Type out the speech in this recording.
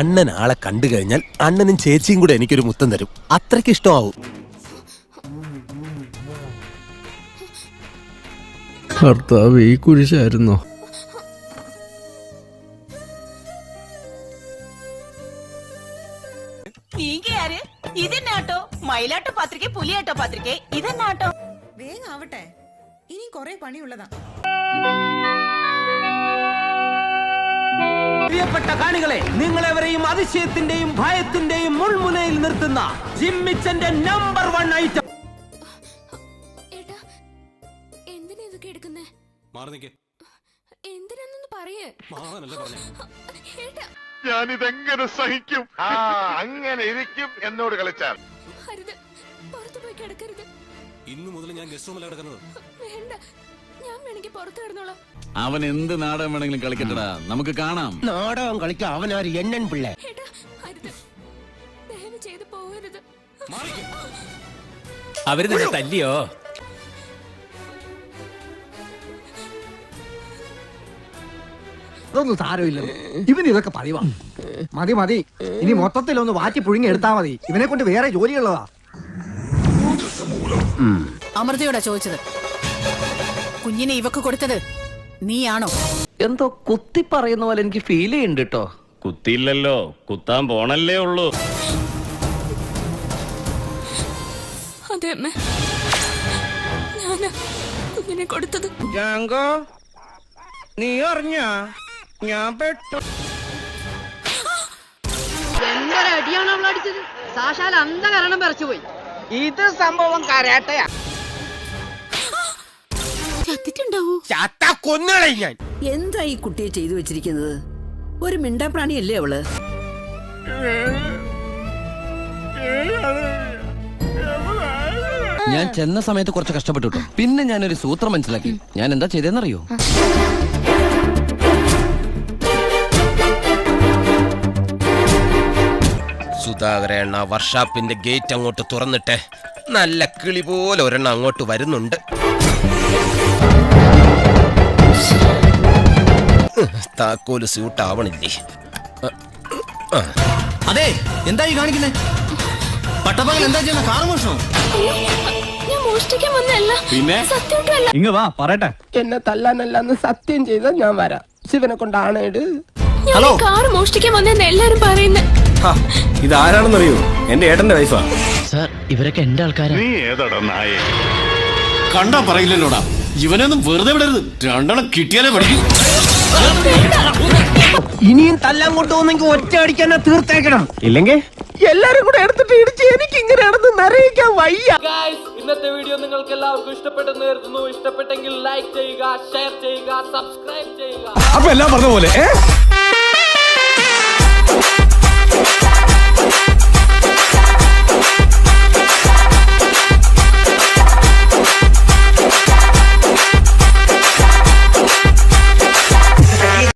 അണ്ണൻ ആളെ കണ്ടു കഴിഞ്ഞാൽ അണ്ണനും ചേച്ചിയും കൂടെ എനിക്കൊരു മുത്തം തരും. അത്രയ്ക്ക് ഇഷ്ടമാവും. ഭർത്താവ് ഈ കുരിശായിരുന്നോ? നീങ്ക யாரு ഇതെന്നാട്ടോ മയിലാട്ടോ പത്രിക പുലിയാട്ടോ പത്രിക. ഇതെന്നാട്ടോ വേഗം ആവട്ടെ. ഇനി കൊറേ പണിയുള്ളതാ. പ്രിയപ്പെട്ട കാണികളെ നിങ്ങളെവരെയും അതിശയത്തിന്റെയും ഭയത്തിന്റെയും മുൾമുനയിൽ നിർത്തുന്ന ജിമ്മിച്ചന്റെ നമ്പർ വൺ ഐറ്റം ഞാനിതെങ്ങനെ സഹിക്കും? ആ അങ്ങനെ ഇരിക്കും എന്നോട് കളിച്ചാൽ. ഇന്ന് പുറത്തു പോയി കിടക്കരുത്. ഇന്നു മുതൽ ഞാൻ ഗസ്റ്റ് റൂമിലാണ് കിടക്കുന്നത്. വേണ്ട. ഞാൻ വേണമെങ്കിൽ പുറത്ത് കിടന്നോളാം. അവൻ എന്ത് നാടകം വേണമെങ്കിലും കളിക്കട്ടടാ. നമുക്ക് കാണാം. നാടകം കളിക്കാൻ ആര്? എണ്ണൻ പിള്ളേ. ഏട്ടാ അരുത്. ദയവ് ചെയ്ത് പോകരുത്. അവർ നിന്നെ തല്ലിയോ? അതൊന്നും സാരമില്ല ഇവന് ഇതൊക്കെ പതിവാ. മതി മതി. ഇനി മൊത്തത്തിലൊന്ന് വാറ്റി പുഴുങ്ങി എടുത്താ മതി. ഇവനെ കൊണ്ട് വേറെ ജോലിയുള്ളതാ. അമൃതയോടാ ചോദിച്ചത്. കുഞ്ഞിനെ ഇവക്ക് കൊടുത്തത് നീയാണോ? എന്തോ കുത്തി പറയുന്ന പോലെ എനിക്ക് ഫീൽ ചെയ്യുന്നുണ്ട് കേട്ടോ കുത്തിയില്ലല്ലോ. കുത്താൻ പോണല്ലേ ഉള്ളൂ. അതെ അമ്മ. ഞാനാ കുഞ്ഞിനെ കൊടുത്തത്. ജാങ്കോ നീ അറിഞ്ഞ ഞാൻ പെട്ടു. അടിയാണ് അവൾ അടിച്ചത് സാക്ഷാൽ അന്ധകരണം പറിച്ചുപോയി. ഇത് സംഭവം കരാട്ടയാ. ചത്തിട്ടുണ്ടാവൂ? ചത്ത കൊന്നുകളെ ഞാൻ. എന്താ ഈ കുട്ടിയെ ചെയ്തു വെച്ചിരിക്കുന്നത്? ഒരു മിണ്ടാപ്രാണിയല്ലേ അവൾ? ഞാൻ ചെന്ന സമയത്ത് കുറച്ച് കഷ്ടപ്പെട്ടു കേട്ടോ പിന്നെ ഞാനൊരു സൂത്രം മനസ്സിലാക്കി. ഞാൻ എന്താ ചെയ്തതെന്നറിയോ സുധാകരണ്ണ വർഷാപ്പിന്റെ ഗേറ്റ് അങ്ങോട്ട് തുറന്നിട്ടെ നല്ല കിളി പോലെ ഒരെണ്ണം അങ്ങോട്ട് വരുന്നുണ്ട്. താക്കോൽ സ്യൂട്ട് ആവണില്ലേ? അതെ എന്തായി ഈ കാണിക്കുന്നേ? പട്ടപ്പകൽ എന്താ ചെയ്യുന്ന? കാർ മോഷണോ? പിന്നെ? ഇങ്ങ വാ പറയട്ടെ. എന്നെ തല്ലാനല്ലാന്ന് സത്യം ചെയ്ത ഞാൻ വരാം. ശിവനെ കൊണ്ടാണ് ഹലോ? കാർ മോഷ്ടിക്കാൻ വന്നെന്ന് എല്ലാരും പറയുന്നേ. ഇതാരാണെന്നറിയോ എന്റെ ഏട്ടന്റെ വൈഫാ. സാർ ഇവരൊക്കെ എന്റെ ആൾക്കാരാ. നീ ഏതാടാ നായ? കണ്ടാ പറയില്ലല്ലോടാ. ഇവനൊന്നും വെറുതെ വിടരുത്. രണ്ടെണ്ണം കിട്ടിയാലേ പഠിക്കും. ഇനിയും തല്ലാൻ കൊണ്ടുപോകുന്നെങ്കിൽ ഒറ്റ അടിക്കാൻ തീർത്തേക്കണം. ഇല്ലെങ്കിൽ? എല്ലാരും കൂടെ എടുത്തിട്ട് ഇടിച്ച് എനിക്ക് ഇങ്ങനെയാണെന്ന് നിറയിക്കാൻ വയ്യ. ഇന്നത്തെ വീഡിയോ നിങ്ങൾക്ക് എല്ലാവർക്കും ഇഷ്ടപ്പെട്ടെന്ന് കരുതുന്നു. ഇഷ്ടപ്പെട്ടെങ്കിൽ ലൈക്ക് ചെയ്യുക ഷെയർ ചെയ്യുക സബ്സ്ക്രൈബ് ചെയ്യുക. അപ്പൊ എല്ലാം പറഞ്ഞ പോലെ